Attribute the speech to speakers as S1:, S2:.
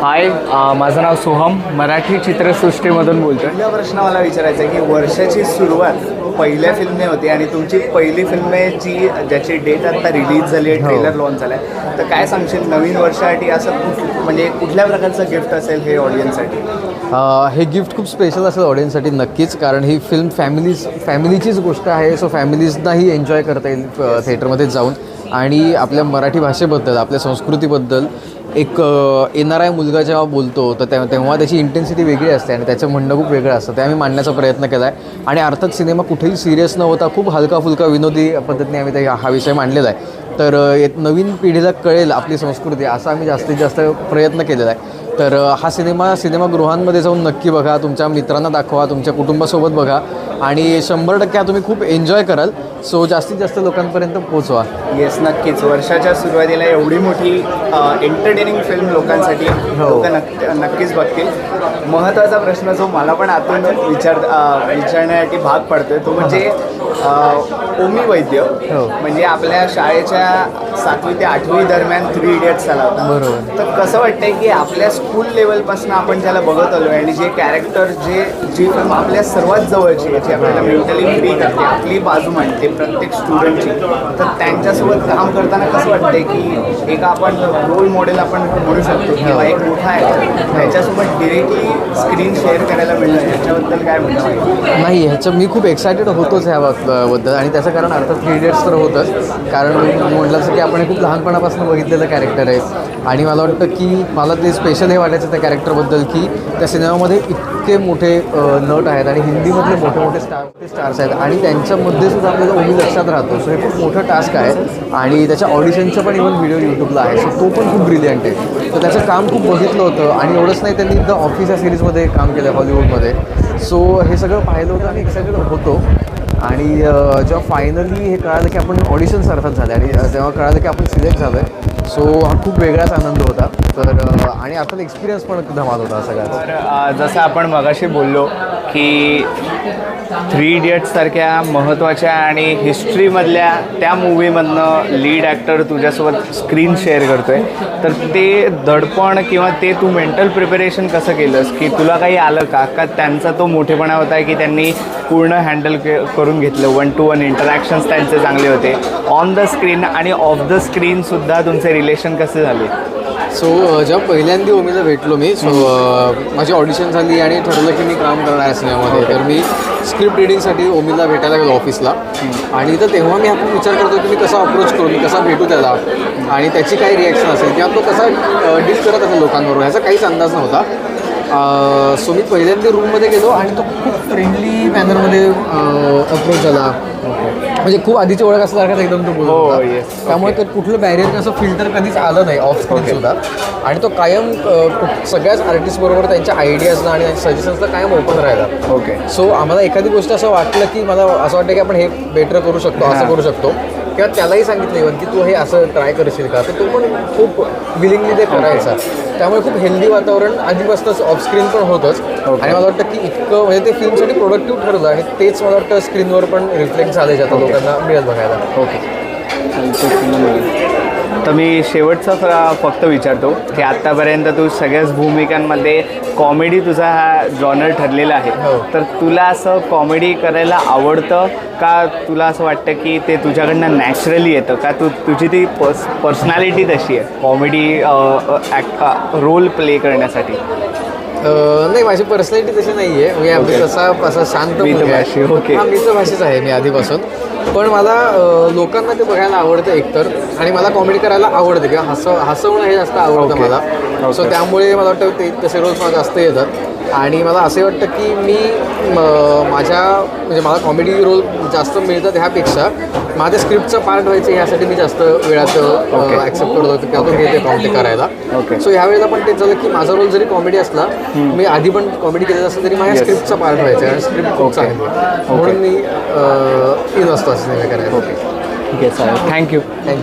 S1: हाय अ, माझं नाव सोहम. मराठी चित्रसृष्टीमधून बोलतो आहे
S2: पहिला प्रश्न मला विचारायचा आहे की वर्षाची सुरुवात पहिल्या फिल्मने होती आणि तुमची पहिली फिल्म आहे जी ज्याची डेट आता रिलीज झाली आहे ट्रेलर लॉन्च झाला आहे तर काय सांगशील? नवीन वर्षासाठी असं कुठ म्हणजे कुठल्या प्रकारचं गिफ्ट असेल हे ऑडियन्ससाठी
S3: हे गिफ्ट खूप स्पेशल असेल ऑडियन्ससाठी नक्कीच. कारण ही फिल्म फॅमिलीज फॅमिलीचीच गोष्ट आहे सो फॅमिलीजनाही एन्जॉय करता येईल थिएटरमध्ये जाऊन. आणि आपल्या मराठी भाषेबद्दल आपल्या संस्कृतीबद्दल एक येणार आहे मुलगा जेव्हा बोलतो तर तेव्हा तेव्हा त्याची इंटेन्सिटी वेगळी असते आणि त्याचं म्हणणं खूप वेगळं असतं. ते आम्ही मांडण्याचा प्रयत्न केला आहे आणि अर्थात सिनेमा कुठेही सिरियस न होता खूप हलका फुलका विनोदी पद्धतीने आम्ही ते हा विषय मांडलेला आहे. तर एक नवीन पिढीला कळेल आपली संस्कृती असा आम्ही जास्तीत जास्त प्रयत्न केलेला आहे. तर हा सिनेमा सिनेमागृहांमध्ये जाऊन नक्की बघा. तुमच्या मित्रांना दाखवा तुमच्या कुटुंबासोबत बघा. आणि शंभर टक्के हा तुम्ही खूप एन्जॉय कराल. सो जास्तीत जास्त लोकांपर्यंत पोचवा
S2: येस नक्कीच. वर्षाच्या सुरुवातीला एवढी मोठी एंटरटेनिंग फिल्म लोकांसाठी लोक नक्की नक्कीच बघतील. महत्त्वाचा प्रश्न जो मला पण आतून विचार विचारण्यासाठी भाग पडतोय तो म्हणजे ओमी वैद्य म्हणजे आपल्या शाळेच्या सातवी ते आठवी दरम्यान थ्री इडियट्स आला होता.
S3: बरोबर.
S2: तर कसं वाटतंय की आपल्या स्कूल लेवलपासून आपण ज्याला बघत आलो आणि जे कॅरेक्टर जे जी फिल्म आपल्या सर्वात जवळची आहे जी आपल्याला मेंटली फ्री करते आपली बाजू मांडते प्रत्येक स्टुडंटची तर त्यांच्यासोबत काम करताना कसं वाटतंय की एक आपण रोल मॉडेल आपण म्हणू शकतो किंवा एक मोठा आहे. त्याच्यासोबत डिरेक्टली स्क्रीन शेअर करायला मिळणं याच्याबद्दल काय म्हणणं
S3: नाही ह्याचं मी खूप एक्सायटेड होतोच ह्या बाब- बद्दल. आणि त्याचं कारण अर्थात थ्री इडियट्स तर होतंच. कारण म्हटलं असं की आपण हे खूप लहानपणापासून बघितलेलं कॅरेक्टर आहे. आणि मला वाटतं की मला ते स्पेशल हे वाटायचं त्या कॅरेक्टरबद्दल की त्या सिनेमामध्ये इतके मोठे नट आहेत आणि हिंदीमधले मोठे मोठे स्टार स्टार्स आहेत. आणि त्यांच्यामध्ये सुद्धा आपल्याला ओमी लक्षात राहतो. सो हे खूप मोठं टास्क आहे. आणि त्याच्या ऑडिशनचं पण इव्हन व्हिडिओ यूट्यूबला आहे. सो तो पण खूप ब्रिलियंट आहे. तर त्याचं काम खूप बघितलं होतं. आणि एवढंच नाही त्यांनी द ऑफिस या सिरीजमध्ये काम केलं हॉलिवूडमध्ये सो हे सगळं पाहिलं होतं आणि एक्सायटेड होतो. आणि जेव्हा फायनली हे कळालं की आपण ऑडिशन सारखंच झालं आणि तेव्हा कळालं की आपण सिलेक्ट झालो आहे सो हा खूप वेगळाच आनंद होता. तर आणि अर्थात एक्सपिरियन्स पण धमाल होता सगळ्यात.
S1: जसं आपण मगाशी बोललो की थ्री इडियट्ससारख्या महत्त्वाच्या आणि हिस्ट्रीमधल्या त्या मूवीमधनं लीड ॲक्टर तुझ्यासोबत स्क्रीन शेअर करतोय. तर ते दडपण किंवा ते तू मेंटल प्रिपरेशन कसं केलंस? की तुला काही आलं का? का त्यांचा तो मोठेपणा होता की त्यांनी पूर्ण हँडल के करून घेतलं? वन टू वन इंटरॅक्शन्स त्यांचे चांगले होते. ऑन द स्क्रीन आणि ऑफ द स्क्रीनसुद्धा तुमचे रिलेशन कसे झाले?
S3: सो जेव्हा पहिल्यांदा ओमीला भेटलो मी सो माझी ऑडिशन झाली आणि ठरवलं की मी काम करणार आहे सिनेमामध्ये. तर मी स्क्रिप्ट रिडिंगसाठी ओमीला भेटायला गेलो ऑफिसला आणि तर तेव्हा मी आपण विचार करतो की मी कसा अप्रोच करू मी कसा भेटू त्याला? आणि त्याची काही रिॲक्शन असेल किंवा तो कसा डील करत असेल लोकांबरोबर ह्याचा काहीच अंदाज नव्हता. सो मी पहिल्यांदा रूममध्ये गेलो आणि तो खूप फ्रेंडली मॅनरमध्ये अप्रोच झाला. म्हणजे खूप आधीची ओळख असल्यासारखाच एकदम तो बोलत
S1: हो,
S3: होता. त्यामुळे तर कुठलं बॅरियर असं फिल्टर कधीच आलं नाही ऑफ स्क्रीन सुद्धा. आणि तो कायम अ, सगळ्याच आर्टिस्ट बरोबर त्यांच्या आयडियाजला आणि सजेशन्सला कायम ओपन राहिला.
S1: ओके
S3: सो आम्हाला एखादी गोष्ट असं वाटलं की मला असं वाटतं की आपण हे बेटर करू शकतो असं. करू शकतो. किंवा त्यालाही सांगितलं इव्हन की तू हे असं ट्राय करशील का? तर तो पण खूप विलिंगली ते करायचा. त्यामुळे खूप हेल्दी वातावरण आधीपासूनच ऑफ स्क्रीन पण होतंच. आणि मला वाटतं की इतकं म्हणजे ते फिल्मसाठी प्रोडक्टिव्ह ठरलं आणि तेच मला वाटतं स्क्रीनवर पण रिफ्लेक्ट झाले जे आता लोकांना मिळत बघायला.
S1: ओके तर मी शेवटचा फ- फक्त विचारतो की आत्तापर्यंत तू सगळ्याच भूमिकांमध्ये कॉमेडी तुझा हा जॉनर ठरलेला आहे.
S3: हो.
S1: तर तुला असं कॉमेडी करायला आवडतं का तुला असं वाटतं की ते तुझ्याकडनं नॅचरली येतं? का तू तुझी ती पर्स पर्सनॅलिटी तशी आहे? कॉमेडी रोल प्ले करण्यासाठी.
S3: नाही माझी पर्सनॅलिटी तशी नाही आहे म्हणजे आम्ही तसा असा शांत
S1: ओके.
S3: हा मितभाषीच आहे मी आधीपासून. पण मला लोकांना ते बघायला आवडतं एकतर. आणि मला कॉमेडी करायला आवडते किंवा हसव हसवणं हे जास्त आवडतं. मला. सो. त्यामुळे मला वाटतं ते तसे रोल्स मला जास्त येतात. आणि मला असे वाटतं की मी माझ्या म्हणजे मला कॉमेडी रोल जास्त मिळतात ह्यापेक्षा माझ्या स्क्रिप्टचा पार्ट व्हायचं ह्यासाठी मी जास्त वेळात
S1: ओके.
S3: ॲक्सेप्ट करत होतो किंवा तो घेते काम ते करायला
S1: ओके.
S3: सो ह्यावेळेला पण तेच झालं की माझा रोल जरी कॉमेडी असला मी आधी पण कॉमेडी केलेलं असलं तरी माझ्या. स्क्रिप्टचा पार्ट व्हायचा आणि स्क्रिप्ट खूप
S1: ओके.
S3: चांगली. म्हणून मी इन असतो सिनेमा करायला
S1: ठीक आहे चालेल थँक्यू
S3: थँक्यू